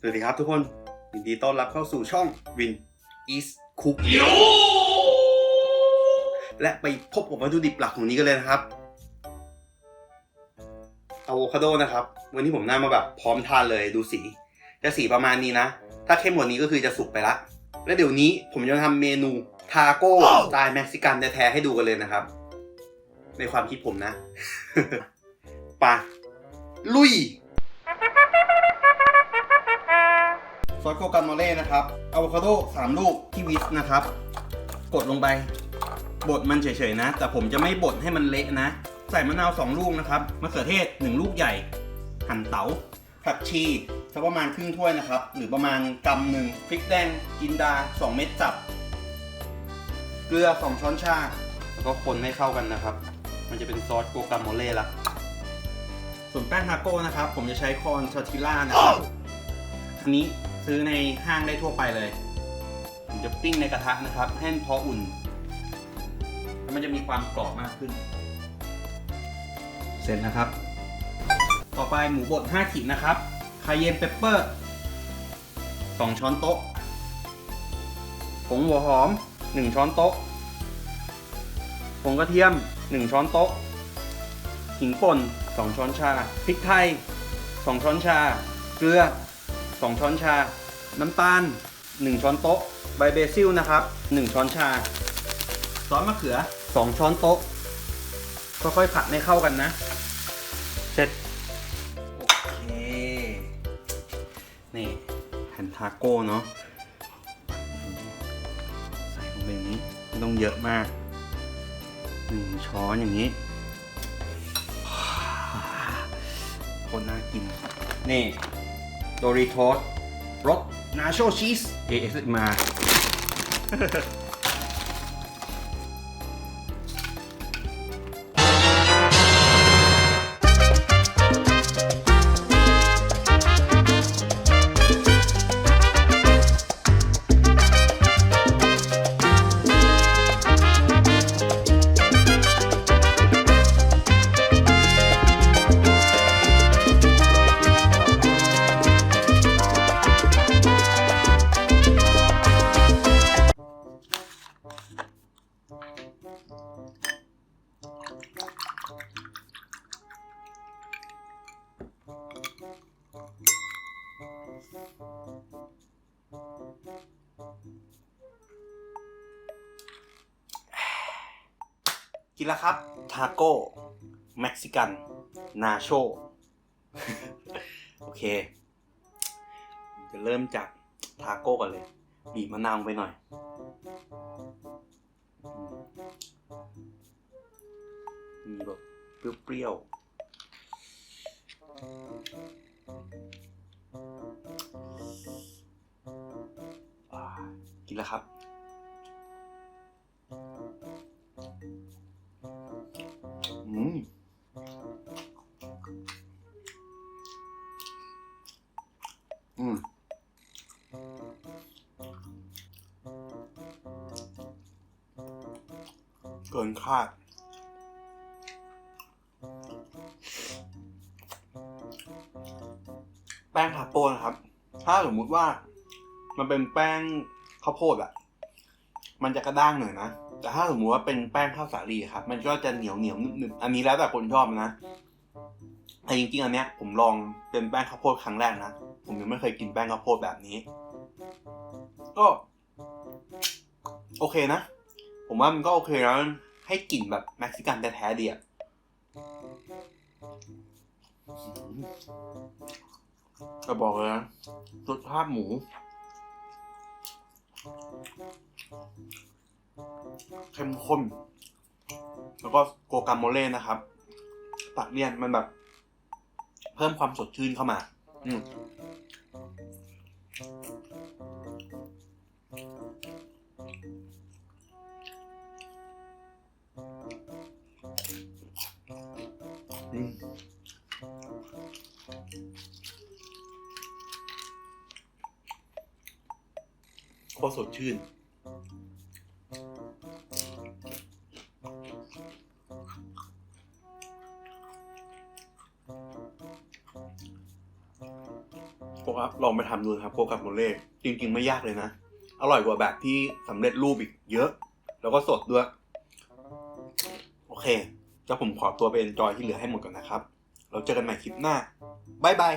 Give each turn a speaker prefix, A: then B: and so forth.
A: สวัสดีครับทุกคนยินดีต้อนรับเข้าสู่ช่อง Win East Cook และไปพบกับวัตถุดิบหลักของนี้กันเลยนะครับอะโวคาโดนะครับ วันนี้ผมนำมาแบบพร้อมทานเลยดูสี จะสีประมาณนี้นะ ถ้าเข้มกว่านี้ก็คือจะสุกไปละ และเดี๋ยวนี้ผมจะทำเมนูทาโก้สไตล์เม็กซิกันแท้ๆให้ดูกันเลยนะครับ ในความคิดผมนะไปะลุย ซอสโกกาโมเล่นะครับอะโวคาโดสามลูกที่วิสนะครับ กดลงไปบดมันเฉยๆนะ แต่ผมจะไม่บดให้มันเละนะ ใส่มะนาวสองลูกนะครับมะเขือเทศหนึ่งลูกใหญ่ หั่นเตา๋าผักชีสักประมาณครึ่งถ้วยนะครับ หรือประมาณกำหนึ่งพริกแดงจินดา 2 เม็ดจับ เกลือ 2 ช้อนชา แล้วก็คนให้เข้ากันนะครับ มันจะเป็นซอสโกกาโมเล่ละส่วนแป้งทาโก้นะครับ ผมจะใช้คอนชอติล่านะครับอันนี้ ซื้อในห้างได้ทั่วไปเลย ผมจะปิ้งในกระทะนะครับให้มันพออุ่น แล้วมันจะมีความกรอบมากขึ้น เสร็จนะครับ ต่อไปหมูบด5ขีดนะครับคาเยนเปปเปอร์2ช้อนโต๊ะผงหัวหอม 1 ช้อนโต๊ะผงกระเทียม 1 ช้อนโต๊ะหิงป่น 2 ช้อนชา พริกไทย 2 ช้อนชา เกลือ 2 ช้อนชา น้ำตาล 1 ช้อนโต๊ะ ใบเบซิลนะครับ 1 ช้อนชา ซอสมะเขือ 2 ช้อนโต๊ะ ค่อยๆผัดให้เข้ากันนะ เสร็จ โอเค นี่แผ่นทาโก้เนาะ ใส่ลงไปอย่างนี้ไม่ต้องเยอะมากหนึ่งช้อนอย่างนี้คนน่ากิน นี่ โดริโทสรสนาโชชีส AS กินแล้วครับ ทาโก้ เม็กซิกัน นาโช โอเค จะเริ่มจากทาโก้กันเลย บีบมะนาวลงไปหน่อย มีแบบเปรี้ยวๆกินแล้วครับ อืมเกินคาดแป้งทาโก้นะครับ ถ้าสมมุติว่า มันเป็นแป้งข้าวโพดอะมันจะกระด้างหน่อยนะ แต่ถ้าสมมุติว่าเป็นแป้งข้าวสาลีครับ มันก็จะเหนียวเหนียวนึบๆอันนี้แล้วแต่คนชอบนะแต่จริงๆ อันเนี้ยผมลองเป็นแป้งข้าวโพดครั้งแรกนะ ผมยังไม่เคยกินแป้งข้าวโพดแบบนี้ ก็ โอเคนะ ผมว่ามันก็โอเคแล้วให้กลิ่นแบบเม็กซิกันแท้ๆดีอะจะบอกเลยนะรสชาติหมู เข้มข้น แล้วก็โกกาโมเล่นะครับ ตัดเลี่ยนมันแบบ เพิ่มความสดชื่นเข้ามา อืมอืมโครับลองไปทำดูครับโคกับโมเล่จริง ๆ ไม่ยากเลยนะ อร่อยกว่าแบบที่สำเร็จรูปอีกเยอะ แล้วก็สดด้วย โอเคจะผมขอตัวไปเอนจอยที่เหลือให้หมดก่อนนะครับ เราเจอกันใหม่คลิปหน้าบายบาย